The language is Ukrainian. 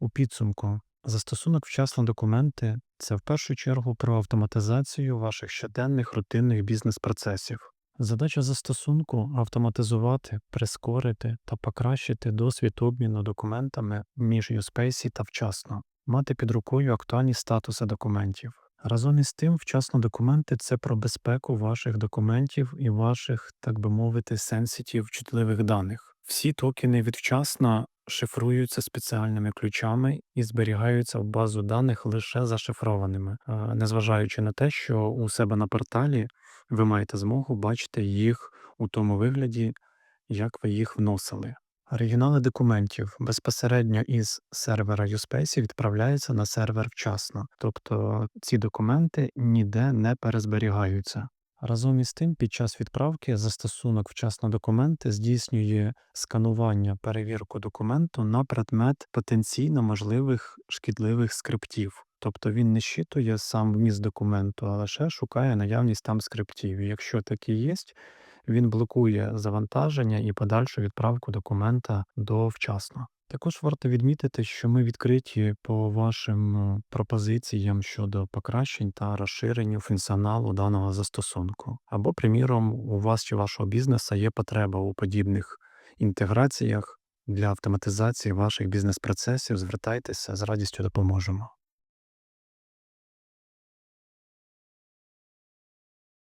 У підсумку, застосунок вчасно документи це в першу чергу про автоматизацію ваших щоденних рутинних бізнес-процесів. Задача застосунку автоматизувати, прискорити та покращити досвід обміну документами між USpace та вчасно, мати під рукою актуальні статуси документів. Разом із тим, вчасно документи це про безпеку ваших документів і ваших, так би мовити, сенситів чутливих даних. Всі токени від вчасно шифруються спеціальними ключами і зберігаються в базу даних лише зашифрованими, незважаючи на те, що у себе на порталі ви маєте змогу бачити їх у тому вигляді, як ви їх вносили. Оригінали документів безпосередньо із сервера USpace відправляються на сервер вчасно, тобто ці документи ніде не перезберігаються. Разом із тим, під час відправки застосунок вчасно документи здійснює сканування перевірку документу на предмет потенційно можливих шкідливих скриптів. Тобто він не щитує сам вміст документу, а лише шукає наявність там скриптів. І якщо такі є, він блокує завантаження і подальшу відправку документа до вчасно. Також варто відмітити, що ми відкриті по вашим е, пропозиціям щодо покращень та розширення функціоналу даного застосунку. Або, приміром, у вас чи вашого бізнесу є потреба у подібних інтеграціях для автоматизації ваших бізнес-процесів. Звертайтеся з радістю допоможемо.